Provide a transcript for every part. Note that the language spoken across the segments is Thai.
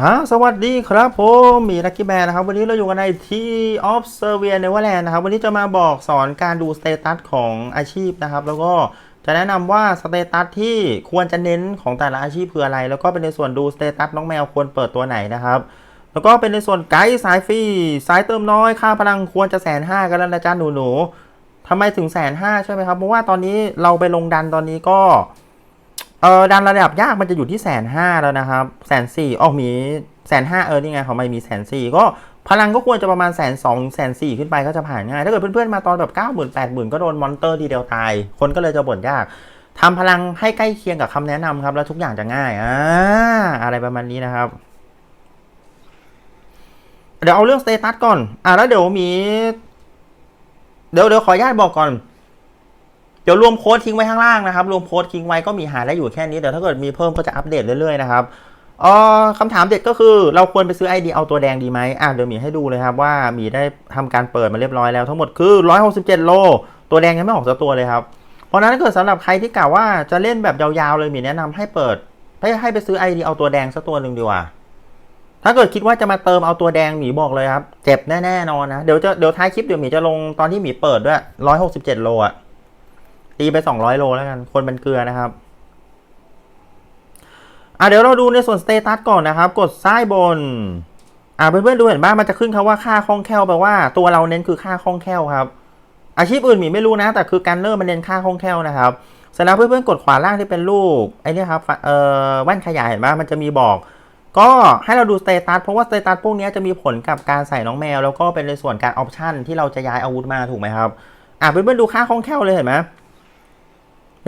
ฮะสวัสดีครับผมมีลักกี้แบร์นะครับ วันนี้เราอยู่กันในที่ออฟเซอร์เวียเนเวอร์แลนด์นะครับ วันนี้จะมาบอกสอนการดูสเตตัสของอาชีพนะครับ แล้วก็จะแนะนำว่าสเตตัสที่ควรจะเน้นของแต่ละอาชีพคืออะไร แล้วก็เป็นในส่วนดูสเตตัสน้องแมวควรเปิดตัวไหนนะครับ แล้วก็เป็นในส่วนไกด์สายฟรีสายเติมน้อยค่าพลังควรจะแสนห้ากันแล้วนะจ๊ะหนูหนูทำไมถึงแสนห้าใช่ไหมครับเพราะว่าตอนนี้เราไปลงดันตอนนี้ก็ เออดันระดับยากมันจะอยู่ที่แสนห้าแล้วนะครับแสนสี่ออกมีแสนห้าเออนี่ไงเขาไม่มีแสนสี่ก็พลังก็ควรจะประมาณแสนสองแสนสี่ขึ้นไปก็จะผ่านง่าย ถ้าเกิดเพื่อนๆมาตอนแบบเก้าหมื่นแปดหมื่นก็โดนมอนเตอร์ทีเดียวตาย คนก็เลยจะบ่นยากทำพลังให้ใกล้เคียงกับคำแนะนำครับ แล้วทุกอย่างจะง่ายอ่าอะไรประมาณนี้นะครับ เดี๋ยวเอาเรื่องสเตตัสก่อน อ่าแล้วเดี๋ยวมี เดี๋ยวเดี๋ยวขออนุญาตบอกก่อน เดี๋ยวรวมโค้ดทิ้งไว้ข้างล่างนะครับ รวมโค้ดทิ้งไว้ก็มีหาได้อยู่แค่นี้เดี๋ยวถ้าเกิดมีเพิ่มก็จะอัปเดตเรื่อยๆนะครับอ่อคำถามเด็ดก็คือเราควรไปซื้อ ID เอาตัวแดงดีไหมอะเดี๋ยวมีให้ดูเลยครับว่ามีได้ทำการเปิดมาเรียบร้อยแล้วทั้งหมดคือ 167 โล ตัวแดงยังไม่ออกสักตัวเลยครับ เพราะนั้นถ้าเกิดสำหรับใครที่กล่าวว่าจะเล่นแบบยาวๆเลยมีแนะนำให้เปิด ให้ให้ไปซื้อ ID เอาตัวแดงสักตัวหนึ่งดีกว่า ถ้าเกิดคิดว่าจะมาเติมเอาตัวแดงหมีบอกเลยครับ เจ็บแน่ๆนอนนะ เดี๋ยวจะเดี๋ยวท้ายคลิปเดี๋ยวหมีจะลงตอนที่หมีเปิดด้วย 167 โลอะ ตีไป 200 โลแล้วกัน คนเป็นเกลือนะครับอะเดี๋ยวเราดูในส่วนสเตตัสก่อนนะครับ กดซ้ายบน อะเพื่อนๆดูเห็นบ้างมันจะขึ้นคาว่าค่าคล่องแคล่วแปลว่าตัวเราเน้นคือค่าคล่องแคล่วครับ อาชีพอื่นมีไม่รู้นะ แต่คือการเนอร์มันเน้นค่าคล่องแคล่วนะครับเสร็จแล้วเพื่อนๆกดขวาล่างที่เป็นรูปไอ้นี่ครับเอ่อแว่นขยายเห็นไหมมันจะมีบอก ก็ให้เราดูสเตตัสเพราะว่าสเตตัสพวกนี้จะมีผลกับการใส่น้องแมว แล้วก็เป็นในส่วนการออปชันที่เราจะย้ายอาวุธมาถูกไหมครับอะเพื่อนๆดูค่าคล่องแคล่วเลยเห็นไหม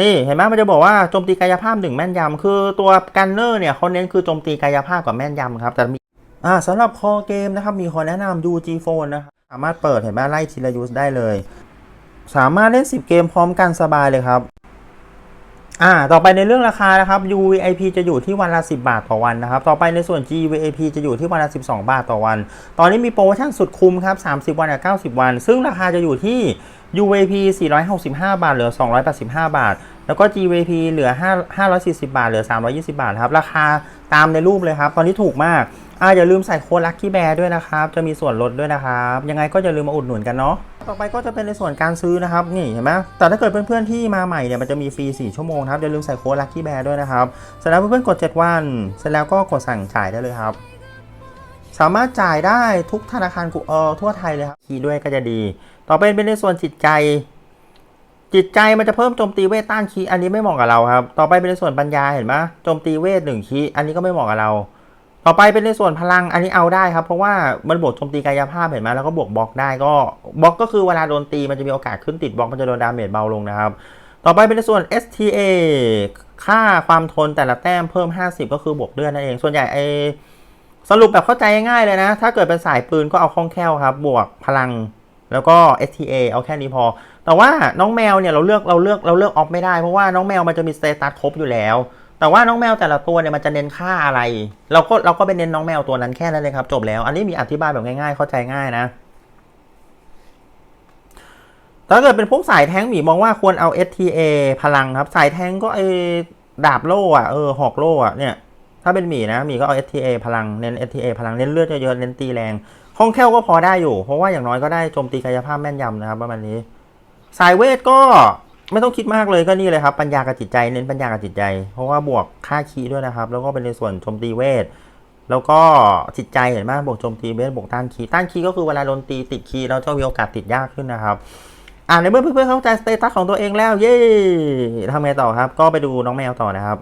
นี่เห็นไหมมันจะบอกว่าโจมตีกายภาพหนึ่งแม่นยำคือตัวกันเนอร์เนี่ยเขาเน้นคือโจมตีกายภาพกับแม่นยำครับแต่มีอ่าสำหรับคอเกมนะครับมีคอแนะนำดู G Phone นะครับสามารถเปิดเห็นไหมไล่ทีละยูสได้เลย สามารถเล่น 10 เกมพร้อมกันสบายเลยครับ อ่า ต่อไปในเรื่องราคานะครับ UVIP จะอยู่ที่วันละ 10 บาทต่อวันนะครับ ต่อไปในส่วน GVIP จะอยู่ที่วันละ 12 บาทต่อวัน ตอนนี้มีโปรโมชั่นสุดคุ้มครับ 30 วันกับ90 วัน ซึ่งราคาจะอยู่ที่ UVP 465 บาท เหลือ 285 บาท แล้วก็ GVP เหลือ 5 540 บาท เหลือ 320 บาทครับ ราคาตามในรูปเลยครับ ตอนนี้ถูกมาก อ่าอย่าลืมใส่โค้ดลัคกี้แบร์ด้วยนะครับ จะมีส่วนลดด้วยนะครับ ยังไงก็อย่าลืมมาอุดหนุนกันเนาะ ต่อไปก็จะเป็นในส่วนการซื้อนะครับนี่เห็นไหมแต่ถ้าเกิดเพื่อนๆที่มาใหม่เนี่ยมันจะมีฟรี 4 ชั่วโมงครับอย่าลืมใส่โค้ดลัคกี้แบร์ด้วยนะครับเสร็จแล้วเพื่อนๆกด 7 วัน เสร็จแล้วก็กดสั่งจ่ายได้เลยครับ สามารถจ่ายได้ทุกธนาคารกูเออทั่วไทยเลยครับคีย์ด้วยก็จะดี ต่อไปเป็นในส่วนจิตใจ จิตใจมันจะเพิ่มโจมตีเวทต้านคีอันนี้ไม่เหมาะกับเราครับ ต่อไปเป็นในส่วนปัญญาเห็นไหมโจมตีเวทหนึ่งคีอันนี้ก็ไม่เหมาะกับเรา ต่อไปเป็นในส่วนพลังอันนี้เอาได้ครับ เพราะว่ามันบวกโจมตีกายภาพเห็นไหมแล้วก็บวกบล็อกได้ก็บล็อกก็คือเวลาโดนตีมันจะมีโอกาสขึ้นติดบล็อกมันจะโดนดาเมจเบาลงนะครับ ต่อไปเป็นในส่วน STA ค่าความทนแต่ละแต้มเพิ่ม 50 ก็คือบวกเลือดนั่นเอง ส่วนใหญ่ไอสรุปแบบเข้าใจง่ายเลยนะ ถ้าเกิดเป็นสายปืนก็เอาคล่องแคล่วครับ บวกพลังแล้วก็ STA เอาแค่นี้พอ แต่ว่าน้องแมวเนี่ยเราเลือกเราเลือกเราเลือกออฟไม่ได้เพราะว่าน้องแมวมันจะมีสเตตัสครบอยู่แล้ว แต่ว่าน้องแมวแต่ละตัวเนี่ยมันจะเน้นค่าอะไร เราก็เราก็ไปเน้นน้องแมวตัวนั้นแค่นั้นเลยครับจบแล้ว อันนี้มีอธิบายแบบง่ายๆ เข้าใจง่ายนะถ้าเกิดเป็นพวกสายแท้งหมีมองว่าควรเอา STA พลังครับ สายแท้งก็ไอดาบโล่อะเออหอกโล่อะเนี่ยถ้าเป็นหมีนะหมีก็เอา STA พลังเน้น STA พลังเน้นเลือดเยอะๆเน้นตีแรงคล่องแคล่วก็พอได้อยู่ เพราะว่าอย่างน้อยก็ได้โจมตีกายภาพแม่นยำนะครับประมาณนี้ สายเวทก็ ไม่ต้องคิดมากเลยก็นี่เลยครับ ปัญญากับจิตใจเน้นปัญญากับจิตใจ เพราะว่าบวกค่าคีด้วยนะครับ แล้วก็เป็นในส่วนโจมตีเวทแล้วก็จิตใจเห็นไหมบวกโจมตีเวทบวกต้านคีต้านคีก็คือเวลาโดนตีติดคีเราจะมีโอกาสติดยากขึ้นนะครับ อ่าในเมื่อเพื่อนๆเข้าใจสเตตัสของตัวเองแล้ว เย้ทำไงต่อครับ ก็ไปดูน้องแมวต่อนะครับ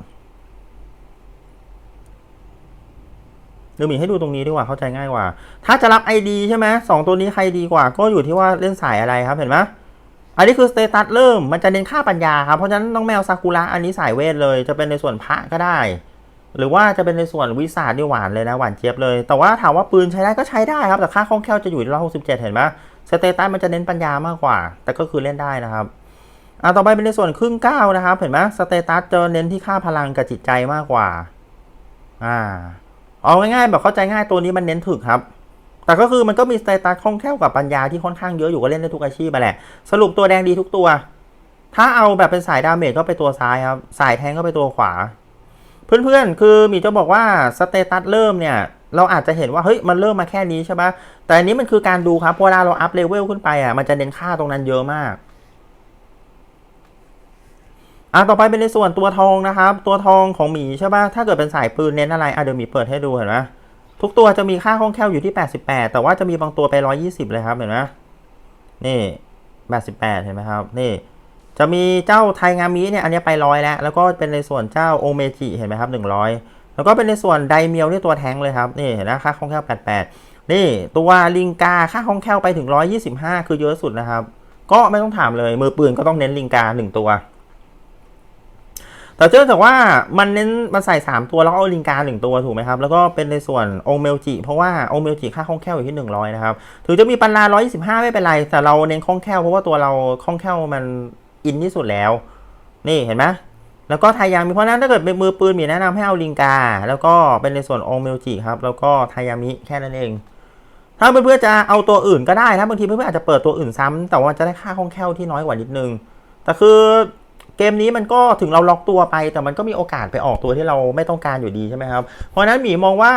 ดี๋ยวมีให้ดูตรงนี้ดีกว่าเข้าใจง่ายกว่า ถ้าจะรับ ID ใช่ไหมสองตัวนี้ใครดีกว่า ก็อยู่ที่ว่าเล่นสายอะไรครับเห็นไหม อันนี้คือสเตตัสเริ่มมันจะเน้นค่าปัญญาครับ เพราะฉะนั้นน้องแมวซากุระอันนี้สายเวทเลยจะเป็นในส่วนพระก็ได้ หรือว่าจะเป็นในส่วนวิสาดี่หวานเลยนะหวานเจี๊ยบเลย แต่ว่าถามว่าปืนใช้ได้ก็ใช้ได้ครับ แต่ค่าคล่องแคล่วจะอยู่ที่ร้อยหกสิบเจ็ดเห็นไหมสเตตัสมันจะเน้นปัญญามากกว่า แต่ก็คือเล่นได้นะครับอ่าต่อไปเป็นในส่วนครึ่งก้าวนะครับ เห็นไหมสเตตัสจะเน้นที่ค่าพลังกับจิตใจมากกว่าอ่าเอาง่ายๆแบบเข้าใจง่ายตัวนี้มันเน้นถึกครับ แต่ก็คือมันก็มีสเตตัสคล่องแคล่วกับปัญญาที่ค่อนข้างเยอะอยู่ก็เล่นได้ทุกอาชีพไปแหละ สรุปตัวแดงดีทุกตัว ถ้าเอาแบบเป็นสายดาเมจก็ไปตัวซ้ายครับ สายแทงก็ไปตัวขวา เพื่อนๆ คือหมีจะบอกว่าสเตตัสเริ่มเนี่ย เราอาจจะเห็นว่าเฮ้ยมันเริ่มมาแค่นี้ใช่ปะแต่อันนี้มันคือการดูครับเวลาเราอัพเลเวลขึ้นไปอะมันจะเน้นค่าตรงนั้นเยอะมากอะต่อไปเป็นในส่วนตัวทองนะครับ ตัวทองของหมีใช่ปะถ้าเกิดเป็นสายปืนเน้นอะไรอะเดี๋ยวหมีเปิดให้ดูเห็นไหม ทุกตัวจะมีค่าคล่องแคล่วอยู่ที่ 88 แต่ว่าจะมีบางตัวไป 120 เลยครับเห็นไหมนี่ 88 เห็นไหมครับ นี่ จะมีเจ้าไทงามิเนี่ยอันนี้ไปร้อยแล้ว แล้วก็เป็นในส่วนเจ้าโอเมจิเห็นไหมครับ 100 แล้วก็เป็นในส่วนไดเมียวนี่ตัวแทงเลยครับ นี่เห็นไหมค่าคล่องแคล่ว 88 นี่ตัวลิงกาค่าคล่องแคล่วไปถึง 125 คือเยอะสุดนะครับ ก็ไม่ต้องถามเลยมือปืนก็ต้องเน้นลิงกา 1 ตัว แต่เนื่องจากว่ามันเน้นมันใส่ 3 ตัวแล้วก็เอาลิงการ1ตัวถูกไหมครับ แล้วก็เป็นในส่วนโอเมลจิ เพราะว่าโอเมลจิค่าคล่องแคล่วอยู่ที่ 100 นะครับ ถึงจะมีปันลา125 ไม่เป็นไร แต่เราเน้นคล่องแคล่วเพราะว่าตัวเราคล่องแคล่วมันอินที่สุดแล้ว นี่เห็นไหมแล้วก็ไทยามิเพราะนั้นถ้าเกิดเป็นมือปืนมีแนะนำให้เอาลิงกา แล้วก็เป็นในส่วนโอเมลจิครับแล้วก็ไทยามิแค่นั้นเองถ้าเพื่อนๆจะเอาตัวอื่นก็ได้นะบางทีเพื่อนๆอาจจะเปิดตัวอื่นซ้ำแต่ว่าจะได้ค่าคล่องแคล่วที่น้อยกว่านิดนึงแต่คือ เกมนี้มันก็ถึงเราล็อกตัวไป แต่มันก็มีโอกาสไปออกตัวที่เราไม่ต้องการอยู่ดีใช่ไหมครับ เพราะนั้นหมีมองว่า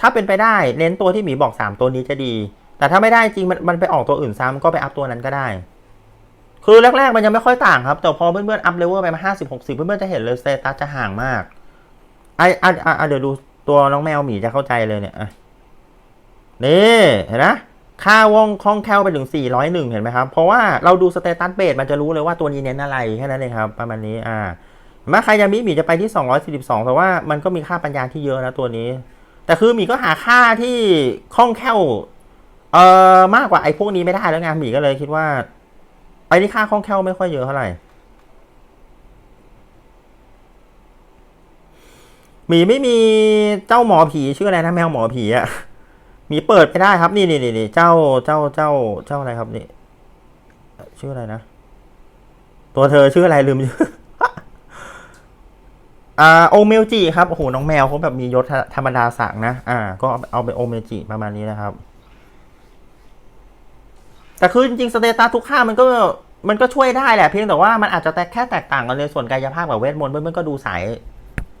ถ้าเป็นไปได้เน้นตัวที่หมีบอก 3 ตัวนี้จะดี แต่ถ้าไม่ได้จริงมันมันไปออกตัวอื่นซ้ำก็ไปอัพตัวนั้นก็ได้ คือแรกๆมันยังไม่ค่อยต่างครับ แต่พอเพื่อนๆอัพเลเวลไปมาห้าสิบหกสิบเพื่อนๆจะเห็นเลยสเตตัสจะห่างมากไอะอะอะเดี๋ยวดูตัวน้องแมวหมีจะเข้าใจเลยเนี่ยนี่เห็นนะ ค่าวงคล่องแคล่วไปถึง 401 เห็นไหมครับ เพราะว่าเราดูสเตตัสเบสมันจะรู้เลยว่าตัวนี้เน้นอะไรแค่นั้นเองครับ ประมาณนี้อ่าเห็นไหมาใครยามิหมีจะไปที่ 242 แต่ว่ามันก็มีค่าปัญญาที่เยอะนะตัวนี้ แต่คือหมีก็หาค่าที่คล่องแคล่วเอ่อมากกว่าไอ้พวกนี้ไม่ได้แล้วไงหมีก็เลยคิดว่าไอ้นี่ค่าคล่องแคล่วไม่ค่อยเยอะเท่าไหร่หมีไม่มีเจ้าหมอผีชื่ออะไรนะแมวหมอผีอะีเปิดไม่ได้ครับ นี่นี่นี่เจ้าเจ้าเจ้าเจ้าอะไรครับนี่ ชื่ออะไรนะ ตัวเธอชื่ออะไรลืมชื่ออ่าโอเมลจิครับโอ้โหน้องแมวเขาแบบมียศธรรมดาสักนะ อ่า ก็เอาไปโอเมลจิประมาณนี้นะครับ แต่คือจริงๆสเตตัสทุกค่ามันก็มันก็ช่วยได้แหละเพียงแต่ว่ามันอาจจะแต่แค่แตกต่างกันในส่วนกายภาพกับเวทมนต์เพื่อนๆก็ดูสาย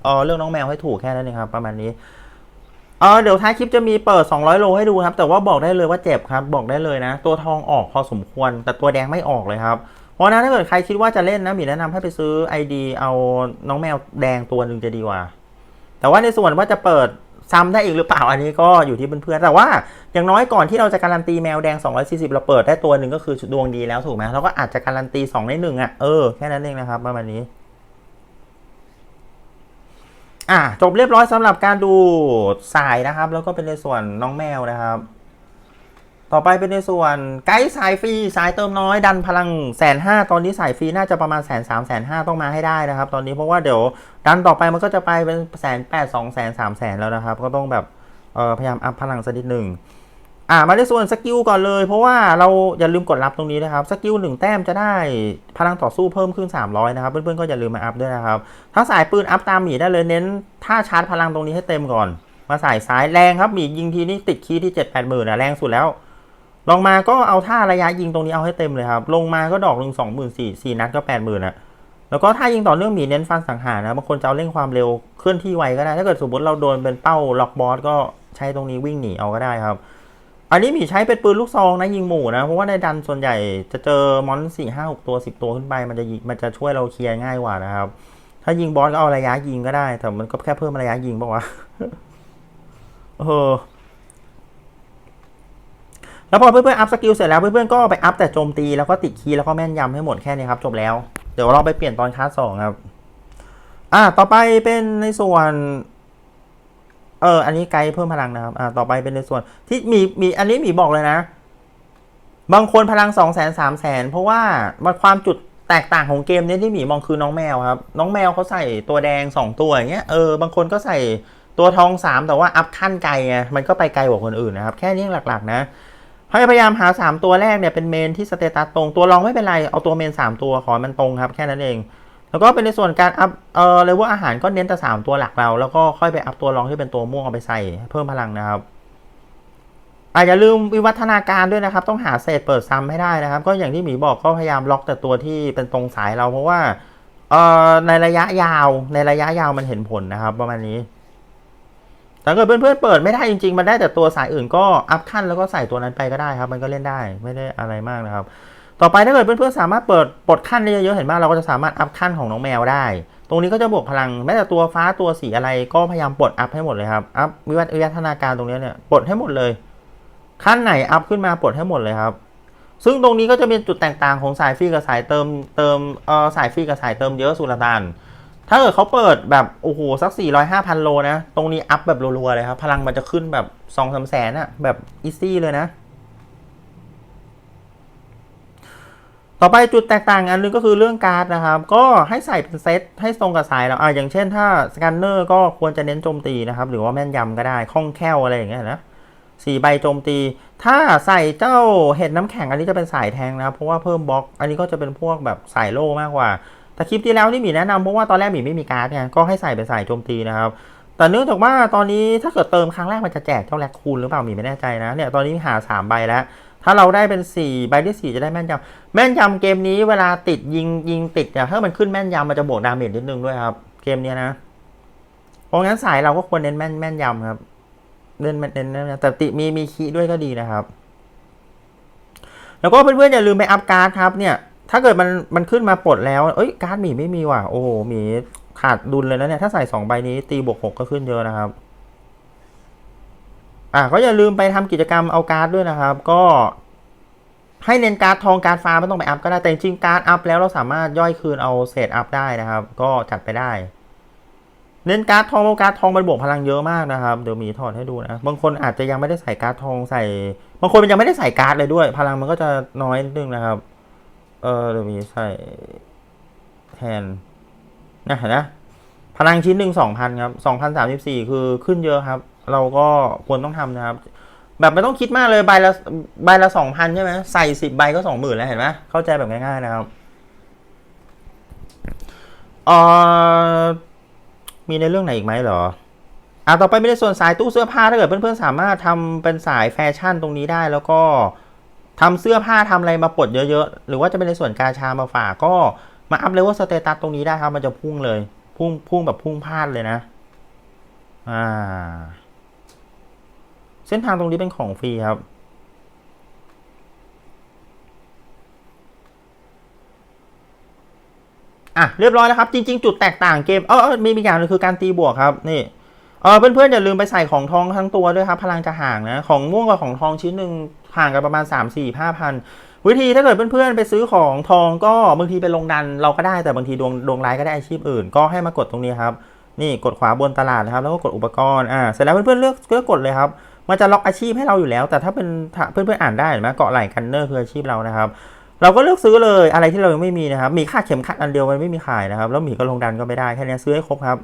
เออเรื่องน้องแมวให้ถูกแค่นั้นเองครับ ประมาณนี้ เออเดี๋ยวท้ายคลิปจะมีเปิด 200 โลให้ดูครับ แต่ว่าบอกได้เลยว่าเจ็บครับ บอกได้เลยนะ ตัวทองออกพอสมควร แต่ตัวแดงไม่ออกเลยครับ เพราะนั้นถ้าเกิดใครคิดว่าจะเล่นนะ มีแนะนำให้ไปซื้อ ID เอาน้องแมวแดงตัวหนึ่งจะดีกว่า แต่ว่าในส่วนว่าจะเปิดซ้ำได้อีกหรือเปล่าอันนี้ก็อยู่ที่เพื่อนๆแต่ว่าอย่างน้อยก่อนที่เราจะการันตีแมวแดง 240 เราเปิดได้ตัวหนึ่งก็คือดวงดีแล้วถูกไหมเราก็อาจจะการันตี2ในหนึ่งอะเออแค่นั้นเองนะครับประมาณนี้ อะจบเรียบร้อยสำหรับการดูสายนะครับ แล้วก็เป็นในส่วนน้องแมวนะครับ ต่อไปเป็นในส่วนไกด์สายฟรีสายเติมน้อยดันพลังแสนห้าตอนนี้สายฟรีน่าจะประมาณแสนสามแสนห้าต้องมาให้ได้นะครับ ตอนนี้เพราะว่าเดี๋ยวดันต่อไปมันก็จะไปเป็นแสนแปดสองแสนสามแสนแล้วนะครับ ก็ต้องแบบพยายามอัพพลังสักนิดหนึ่ง อ่ามาในส่วนสกิลก่อนเลย เพราะว่าเราอย่าลืมกดรับตรงนี้นะครับ สกิลหนึ่งแต้มจะได้พลังต่อสู้เพิ่มขึ้น 300 นะครับ เพื่อนๆก็อย่าลืมมาอัพด้วยนะครับ ถ้าสายปืนอัพตามหมีได้เลยเน้น ถ้าชาร์จพลังตรงนี้ให้เต็มก่อน มาใส่สายแรงครับหมียิงทีนี่ติดคีย์ที่ 7 8หมื่นนะแรงสุดแล้วลงมาก็เอาท่าระยะยิงตรงนี้เอาให้เต็มเลยครับ ลงมาก็ดอกหนึ่งสองหมื่นสี่สี่นัดก็แปดหมื่นอะแล้วก็ถ้ายิงต่อเนื่องหมีเน้นฟันสังหารนะบางคนจะเอาเร่งความเร็วเคลื่อนที่ไวก็ได้ ถ้าเกิดสมมติเราโดนเป็นเป้าล็อกบอสก็ใช้ตรงนี้วิ่งหนีเอาก็ได้ครับ อันนี้มีใช้เป็นปืนลูกซองนะยิงหมู่นะ เพราะว่าในดันส่วนใหญ่จะเจอมอนสี่ห้าหกตัวสิบตัวขึ้นไปมันจะมันจะช่วยเราเคลียร์ง่ายกว่านะครับ ถ้ายิงบอสก็เอาระยะยิงก็ได้ แต่มันก็แค่เพิ่มระยะยิงปะวะเออแล้วพอเพื่อนๆอัพสกิลเสร็จแล้วเพื่อนๆก็ไปอัพแต่โจมตีแล้วก็ติดคีย์แล้วก็แม่นยำให้หมดแค่นี้ครับ จบแล้ว เดี๋ยวเราไปเปลี่ยนตอนคลาสสองครับ อ่าต่อไปเป็นในส่วน เออ อันนี้ไกด์เพิ่มพลังนะครับ อ่า ต่อไปเป็นในส่วนที่มี มี อันนี้มีบอกเลยนะ บางคนพลังสองแสนสามแสนเพราะว่ามันความจุดแตกต่างของเกมเนี้ที่หมีมองคือน้องแมวครับ น้องแมวเขาใส่ตัวแดงสองตัวอย่างเงี้ย เออ บางคนก็ใส่ตัวทองสามแต่ว่าอัพขั้นไกลไง มันก็ไปไกลกว่าคนอื่นนะครับ แค่นี้หลักๆนะพยายามหา 3 ตัวแรกเนี่ยเป็นเมนที่สเตตัสตรง ตัวรองไม่เป็นไร เอาตัวเมน 3 ตัวขอมันตรงครับ แค่นั้นเอง แล้วก็เป็นในส่วนการอัพเอ่อเลเวลอาหารก็เน้นแต่สามตัวหลักเรา แล้วก็ค่อยไปอัพตัวรองที่เป็นตัวม่วงเอาไปใส่เพิ่มพลังนะครับอาอย่าลืมวิวัฒนาการด้วยนะครับ ต้องหาเศษเปิดซ้ำให้ได้นะครับ ก็อย่างที่หมีบอกก็พยายามล็อกแต่ตัวที่เป็นตรงสายเรา เพราะว่าเอ่อในระยะยาวในระยะยาวมันเห็นผลนะครับ ประมาณนี้ถ้าเกิดเพื่อนๆเปิดไม่ได้จริงๆ มันได้แต่ตัวสายอื่นก็อัพขั้นแล้วก็ใส่ตัวนั้นไปก็ได้ครับ มันก็เล่นได้ไม่ได้อะไรมากนะครับ ต่อไปถ้าเกิดเพื่อนๆสามารถเปิดปลดขั้นได้เยอะๆเห็นไหมเราก็จะสามารถอัพขั้นของน้องแมวได้ ตรงนี้ก็จะบวกพลังแม้แต่ตัวฟ้าตัวสีอะไรก็พยายามปลดอัพให้หมดเลยครับอัพวิวัฒนาการตรงนี้เนี่ยปลดให้หมดเลยขั้นไหนอัพขึ้นมาปลดให้หมดเลยครับ ซึ่งตรงนี้ก็จะเป็นจุดแตกต่างของสายฟรีกับสายเติมเติมเอ่อสายฟรีกับสายเติมเยอะสุลต่าน ถ้าเกิดเขาเปิดแบบโอ้โหสัก 400 5,000 โลนะ ตรงนี้อัพแบบรัวๆเลยครับ พลังมันจะขึ้นแบบ2องสามแสนอะแบบอีซี่เลยนะ ต่อไปจุดแตกต่างอันนึงก็คือเรื่องการ์ดนะครับ ก็ให้ใส่เป็นเซตให้ตรงกับสายเราอะอย่างเช่นถ้าสแกนเนอร์ก็ควรจะเน้นโจมตีนะครับ หรือว่าแม่นยำก็ได้คล่องแคล่วอะไรอย่างเงี้ยนะสี่ใบโจมตี ถ้าใส่เจ้าเห็ดน้ำแข็งอันนี้จะเป็นสายแทงนะครับ เพราะว่าเพิ่มบล็อก อันนี้ก็จะเป็นพวกแบบสายโล่มากกว่า แต่คลิปที่แล้วนี่หมีแนะนำเพราะว่าตอนแรกหมีไม่มีการ์ดไงก็ให้ใส่เป็นสายโจมตีนะครับแต่เนื่องจากว่าตอนนี้ถ้าเกิดเติมครั้งแรกมันจะแจกเจ้าแรคคูนหรือเปล่าหมีไม่แน่ใจนะเนี่ยตอนนี้หาสามใบแล้ว ถ้าเราได้เป็นสี่ใบที่สี่จะได้แม่นยำแม่นยำเกมนี้เวลาติดยิงยิงติดเนี่ยถ้ามันขึ้นแม่นยำมันจะบวกดาเมจนิดนึงด้วยครับ เกมนี้นะ เพราะงั้นสายเราก็ควรเน้นแม่นแม่นยำครับเน้นเน้นเน้นแต่ติมีมีคีด้วยก็ดีนะครับ แล้วก็เพื่อนๆอย่าลืมไปอัพการ์ดครับเนี่ยถ้าเกิดมันมันขึ้นมาปลดแล้ว เอ้ยการ์ดหมีไม่มีว่ะ โอ้โหหมีขาดดุลเลยนะเนี่ย ถ้าใส่สองใบนี้ตีบวกหกก็ขึ้นเยอะนะครับ อะก็อย่าลืมไปทำกิจกรรมเอาการ์ดด้วยนะครับ ก็ให้เน้นการ์ดทองการ์ดฟ้าไม่ต้องไปอัพก็ได้แต่จริงการ์ดอัพแล้วเราสามารถย่อยคืนเอาเศษอัพได้นะครับ ก็จัดไปได้ เน้นการ์ดทองเพราะการ์ดทองมันบวกพลังเยอะมากนะครับเดี๋ยวมีถอดให้ดูนะบางคนอาจจะยังไม่ได้ใส่การ์ดทองใส่ บางคนมันยังไม่ได้ใส่การ์ดเลยด้วย พลังมันก็จะน้อยนิดนึงนะครับ เออเดี๋ยวมีใส่แทนนะเห็นนะพลังชิ้นหนึ่งสองพันครับสองพันสามสิบสี่คือขึ้นเยอะครับ เราก็ควรต้องทำนะครับ แบบไม่ต้องคิดมากเลยใบละใบละสองพันใช่ไหมใส่สิบใบก็สองหมื่นแล้วเห็นไหมเข้าใจแบบง่ายๆนะครับเอ่อมีในเรื่องไหนอีกไหมเหรออะต่อไปไม่ได้ส่วนสายตู้เสื้อผ้าถ้าเกิดเพื่อนๆสามารถทำเป็นสายแฟชั่นตรงนี้ได้ แล้วก็ทำเสื้อผ้าทำอะไรมาปลดเยอะๆ หรือว่าจะเป็นในส่วนกาชามาฝากก็มาอัพเลเวลสเตตัสตรงนี้ได้ครับ มันจะพุ่งเลย พุ่งพุ่งแบบพุ่งพลาดเลยนะ อ่า เส้นทางตรงนี้เป็นของฟรีครับ อะเรียบร้อยแล้วครับ จริง ๆ จุดแตกต่างเกมเออมีอีกอย่างหนึงคือการตีบวกครับนี่เออเพื่อนๆอย่าลืมไปใส่ของทองทั้งตัวด้วยครับ พลังจะห่างนะของม่วงกับของทองชิ้นหนึ่งห่างกันประมาณ 3 4 5พันวิธีถ้าเกิดเพื่อนๆไปซื้อของทองก็บางทีไปลงดันเราก็ได้แต่บางทีดวงดวงร้ายก็ได้อาชีพอื่น ก็ให้มากดตรงนี้ครับนี่กดขวาบนตลาดนะครับแล้วก็กดอุปกรณ์อ่าเสร็จแล้วเพื่อนๆเลือกเลือกกดเลยครับ มันจะล็อกอาชีพให้เราอยู่แล้ว แต่ถ้าเป็นเพื่อนๆอ่านได้เห็นไหมเกาะไหล่กันเนอร์คืออาชีพเรานะครับ เราก็เลือกซื้อเลยอะไรที่เรายังไม่มีนะครับ มีค่าเข็มขัดอันเดียวมันไม่มีขายนะครับ แล้วหมีก็ลงดันก็ไม่ได้แค่นี้ซื้อให้ครบครับ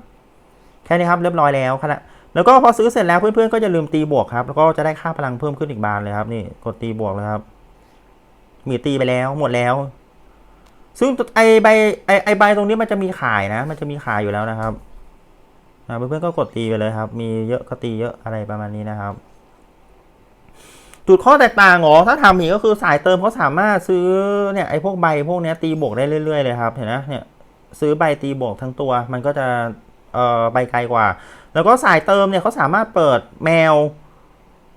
แค่นี้ครับเรียบร้อยแล้วครับแล้วก็พอซื้อเสร็จแล้วเพื่อนๆก็อย่าลืมตีบวกครับ แล้วก็จะได้ค่าพลังเพิ่มขึ้นอีกบานเลยครับนี่กดตีบวกเลยครับหมีตีไปแล้วหมดแล้ว ซึ่งไอใบไอไอใบตรงนี้มันจะมีขายนะ มันจะมีขายอยู่แล้วนะครับเพื่อนๆก็กดตีไปเลยครับ มีเยอะก็ตีเยอะอะไรประมาณนี้นะครับ จุดข้อแตกต่างเหรอถ้าทำอีกก็คือสายเติมเขาสามารถซื้อเนี่ยไอ้พวกใบพวกเนี้ยตีบวกได้เรื่อยๆเลยครับ เห็นไหมเนี่ยซื้อใบตีบวกทั้งตัว มันก็จะเอ่อใบไกลกว่า แล้วก็สายเติมเนี่ยเขาสามารถเปิดแมว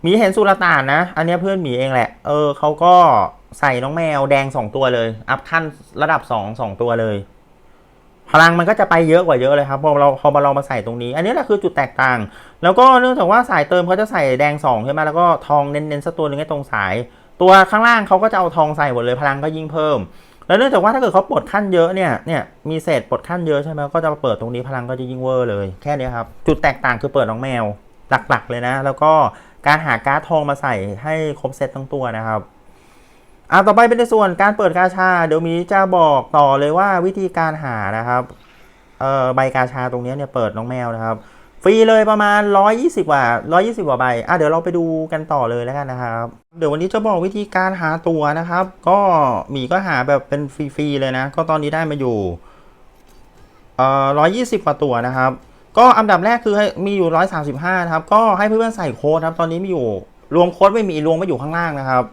มีเห็นสุลต่านนะ อันนี้เพื่อนหมีเองแหละ เออเขาก็ใส่น้องแมวแดงสองตัวเลย อัพขั้นระดับสองสองตัวเลย พลังมันก็จะไปเยอะกว่าเยอะเลยครับพอเราพอมาลองมาใส่ตรงนี้ อันนี้แหละคือจุดแตกต่าง แล้วก็เนื่องจากว่าสายเติมเขาจะใส่แดงสองใช่ไหมแล้วก็ทองเน้นๆสักตัวหนึ่งให้ตรงสาย ตัวข้างล่างเขาก็จะเอาทองใส่หมดเลยพลังก็ยิ่งเพิ่ม แล้วเนื่องจากว่าถ้าเกิดเขาปลดขั้นเยอะเนี่ยเนี่ยมีเศษปลดขั้นเยอะใช่ไหมก็จะมาเปิดตรงนี้พลังก็จะยิ่งเวอร์เลยแค่นี้ครับจุดแตกต่างคือเปิดน้องแมวหลักๆเลยนะ แล้วก็การหาการ์ดทองมาใส่ให้ครบเซตทั้งตัวนะครับ อะต่อไปเป็นในส่วนการเปิดกาชา เดี๋ยวมีจะบอกต่อเลยว่าวิธีการหานะครับเอ่อใบกาชาตรงนี้เนี่ยเปิดน้องแมวนะครับ ฟรีเลยประมาณ 120กว่า120กว่าใบอะเดี๋ยวเราไปดูกันต่อเลยแล้วกันนะครับ เดี๋ยววันนี้จะบอกวิธีการหาตัวนะครับ ก็หมีก็หาแบบเป็นฟรีๆเลยนะ ก็ตอนนี้ได้มาอยู่เอ่อ120กว่าตัวนะครับ ก็อันดับแรกคือให้มีอยู่ 135 นะครับ ก็ให้เพื่อนๆใส่โค้ดครับ ตอนนี้มีอยู่รวมโค้ดไม่มีรวมไม่อยู่ข้างล่างนะครับ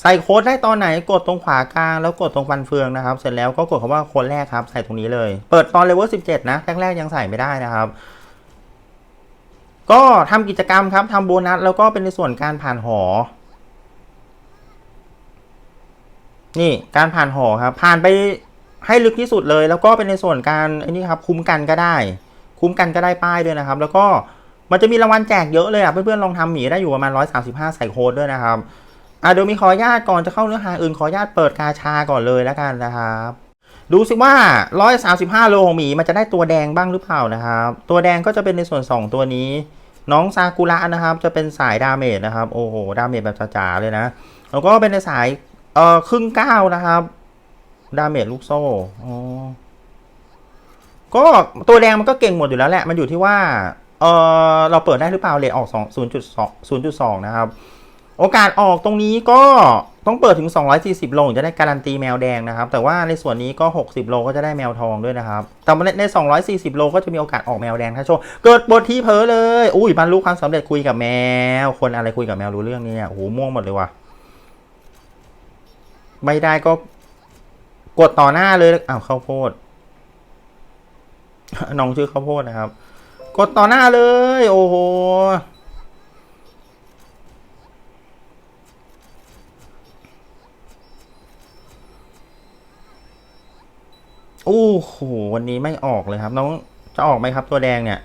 ใส่โค้ดได้ตอนไหนกดตรงขวากลางแล้วกดตรงฟันเฟืองนะครับ เสร็จแล้วก็กดคำว่าโค้ดแรกครับ ใส่ตรงนี้เลย เปิดตอนเลเวล17นะ แรกๆยังใส่ไม่ได้นะครับ ก็ทำกิจกรรมครับทำโบนัสแล้วก็เป็นในส่วนการผ่านหอ นี่การผ่านหอครับ ผ่านไปให้ลึกที่สุดเลย แล้วก็เป็นในส่วนการไอ้นี่ครับ คุ้มกันก็ได้ คุ้มกันก็ได้ป้ายด้วยนะครับ แล้วก็มันจะมีรางวัลแจกเยอะเลยอะเพื่อนๆลองทำหมีได้อยู่ประมาณ135ใส่โค้ดด้วยนะครับ อะเดี๋ยวมีขออนุญาตก่อนจะเข้าเนื้อหาอื่นขออนุญาตเปิดกาชาก่อนเลยแล้วกันนะครับ ดูสิว่า 135 โลของหมีมันจะได้ตัวแดงบ้างหรือเปล่านะครับ ตัวแดงก็จะเป็นในส่วน 2 ตัวนี้ น้องซากุระนะครับ จะเป็นสายดาเมจนะครับ โอ้โห ดาเมจแบบจ๋าๆเลยนะ แล้วก็เป็นในสายเอ่อครึ่งก้านะครับ ดาเมจลูกโซ่อ๋อก็ตัวแดงมันก็เก่งหมดอยู่แล้วแหละ มันอยู่ที่ว่า เออเราเปิดได้หรือเปล่าเลทออก2 0.2 0.2 นะครับ โอกาสออกตรงนี้ก็ต้องเปิดถึง 240 โลงจะได้การันตีแมวแดงนะครับ แต่ว่าในส่วนนี้ก็ 60 โลก็จะได้แมวทองด้วยนะครับ แต่ใน 240 โลก็จะมีโอกาสออกแมวแดงถ้าโชว์เกิดบทที่เผลอเลย อุ้ยบรรลุความสำเร็จคุยกับแมว คนอะไรคุยกับแมวรู้เรื่องเนี่ยโอ้โหม่วงหมดเลยว่ะ ไม่ได้ก็กดต่อหน้าเลยอ้าวข้าวโพด น้องชื่อข้าวโพดนะครับ กดต่อหน้าเลย โอ้โห โอ้โหวันนี้ไม่ออกเลยครับ น้องจะออกไหมครับตัวแดงเนี่ย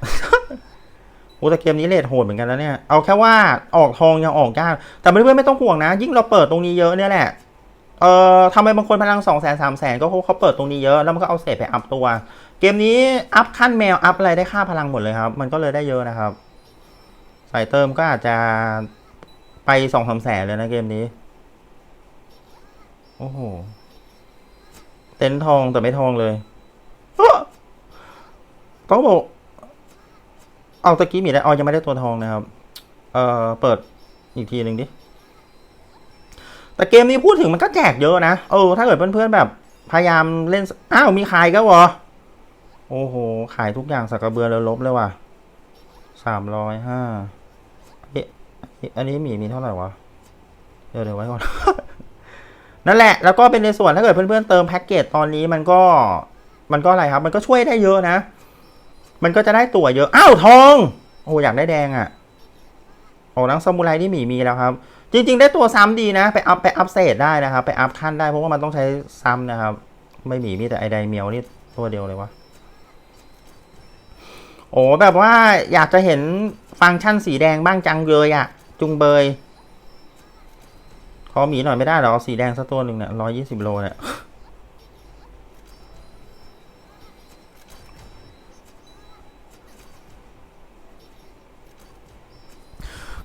โอ้แต่เกมนี้เลทโหดเหมือนกันแล้วเนี่ย เอาแค่ว่าออกทองยังออกยากแต่เพื่อนๆไม่ต้องห่วงนะ ยิ่งเราเปิดตรงนี้เยอะเนี่ยแหละเอ่อทำไมบางคนพลังสองแสนสามแสนก็เพราเขาเปิดตรงนี้เยอะแล้วมันก็เอาเศษไปอัพตัว เกมนี้อัพขั้นแมวอัพอะไรได้ค่าพลังหมดเลยครับ มันก็เลยได้เยอะนะครับใส่เติมก็อาจจะไปสองสามแสนเลยนะเกมนี้ โอ้โห เต็นทองแต่ไม่ทองเลยต้องบอก เอาตะกี้มีได้เอายังไม่ได้ตัวทองนะครับ เอ่อ เปิดอีกทีหนึ่งดิ แต่เกมนี้พูดถึงมันก็แจกเยอะนะ เออ ถ้าเกิดเพื่อนๆแบบ พยายามเล่น อ้าว มีขายก็วะโอ้โห ขายทุกอย่างสักกระเบือเลยลบเลยว่ะสามร้อยห้าเอ๊ะอันนี้มีมีเท่าไหร่วะ เดี๋ยวเดี๋ยวไว้ก่อน นั่นแหละ แล้วก็เป็นในส่วนถ้าเกิดเพื่อนๆเติมแพ็กเกจตอนนี้มันก็มันก็อะไรครับ มันก็ช่วยได้เยอะนะ มันก็จะได้ตั๋วเยอะ อ้าวทอง โอ้อยากได้แดงอะ่ะ โอ้นังซามูไรที่หมีมีแล้วครับ จริง ๆ ได้ตัวซ้ำดีนะ ไปอัพไปอัพเศษได้นะครับ ไปอัพขั้นได้เพราะว่ามันต้องใช้ซ้ำนะครับ ไม่มีมีแต่ไอไดเมียวนี่ตัวเดียวเลยวะ โอ้แบบว่าอยากจะเห็นฟังก์ชันสีแดงบ้างจังเลยอะจุงเบย ขอหมีหน่อยไม่ได้เหรอเอาสีแดงสักตัวหนึ่งเนี่ยร้อยี่สิบโลเนี่ย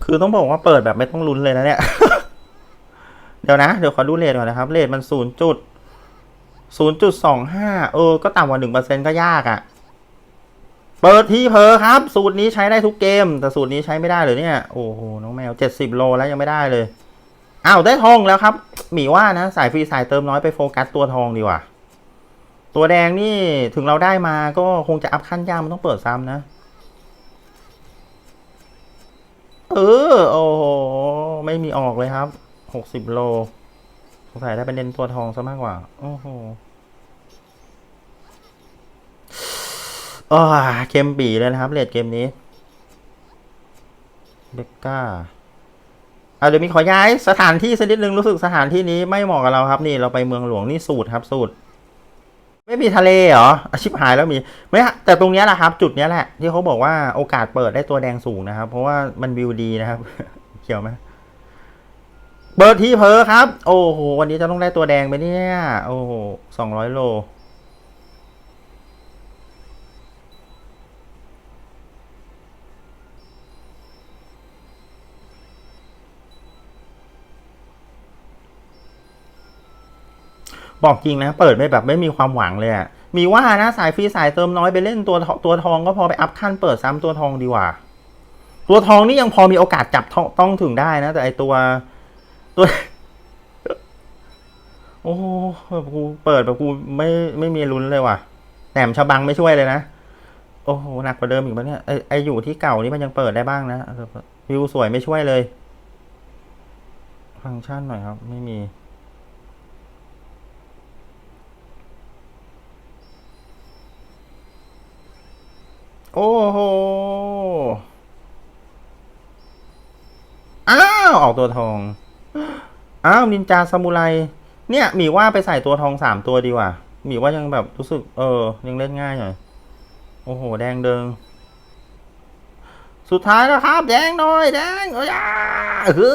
คือต้องบอกว่าเปิดแบบไม่ต้องลุ้นเลยนะเนี่ย เดี๋ยวนะ เดี๋ยวขอดูเลทก่อนนะครับ เลทมันศูนย์จุดศูนย์จุดสองห้าเออ ก็ต่ำกว่าหนึ่งเปอร์เซ็นก็ยากอะ่ะ เปิดที่เพอครับ สูตรนี้ใช้ได้ทุกเกม แต่สูตรนี้ใช้ไม่ได้เลยเนี่ย โอ้โห น้องแมวเจ็ดสิบโลแล้วยังไม่ได้เลย อ้าวได้ทองแล้วครับ หมีว่านะ สายฟรีสายเติมน้อยไปโฟกัสตัวทองดีกว่า ตัวแดงนี่ถึงเราได้มาก็คงจะอัพขั้นยากมันต้องเปิดซ้ำนะ เออ โอ้โห ไม่มีออกเลยครับ หกสิบโล สงสัยได้เป็นเน้นตัวทองซะมากกว่า โอ้โหอ้าเกมปีเลยนะครับเลดเกมนี้ เบกก้า อะเดี๋ยวมีขอย้ายสถานที่สักนิดนึงรู้สึกสถานที่นี้ไม่เหมาะกับเราครับ นี่เราไปเมืองหลวงนี่สูตรครับสูตร ไม่มีทะเลเหรออาชิบหายแล้วมีไม่ฮะแต่ตรงนี้แหละครับ จุดนี้แหละ ที่เขาบอกว่าโอกาสเปิดได้ตัวแดงสูงนะครับ เพราะว่ามันวิวดีนะครับเขียวไหมเปิดที่เพอครับ โอ้โหวันนี้จะต้องได้ตัวแดงไปเนี่ยโอ้โหสองร้อยโล บอกจริงนะ เปิดไม่แบบไม่มีความหวังเลยอะมีว่านะสายฟรีสายเติมน้อยไปเล่นตัวตัวทองก็พอไปอัพขั้นเปิดซ้ำตัวทองดีกว่า ตัวทองนี่ยังพอมีโอกาสจับทองต้องถึงได้นะ แต่ไอตัวตัว โอ้โหแบบกูเปิดแบบกูไม่ไม่มีลุ้นเลยว่ะแหนมชบังไม่ช่วยเลยนะโอ้โหหนักกว่าเดิมอีกปะเนี่ยไอไออยู่ที่เก่านี่มันยังเปิดได้บ้างนะวิวสวยไม่ช่วยเลย ฟังก์ชันหน่อยครับ ไม่มี โอ้โห อ้าว ออกตัวทอง อ้าวนินจาซามูไร เนี่ย หมีว่าไปใส่ตัวทองสามตัวดีกว่า หมีว่ายังแบบรู้สึก เออ ยังเล่นง่ายหน่อย โอ้โห แดงเดิง สุดท้ายแล้วครับ แดงหน่อย แดงเอ้ยฮึ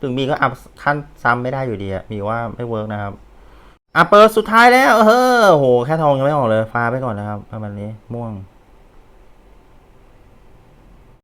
ถึงมีก็อัพขั้นซ้ำไม่ได้อยู่ดีอะมีว่าไม่เวิร์กนะครับ อะเปิดสุดท้ายแล้วเออโหแค่ทองยังไม่ออกเลยฟ้าไปก่อนนะครับประมาณนี้ม่วง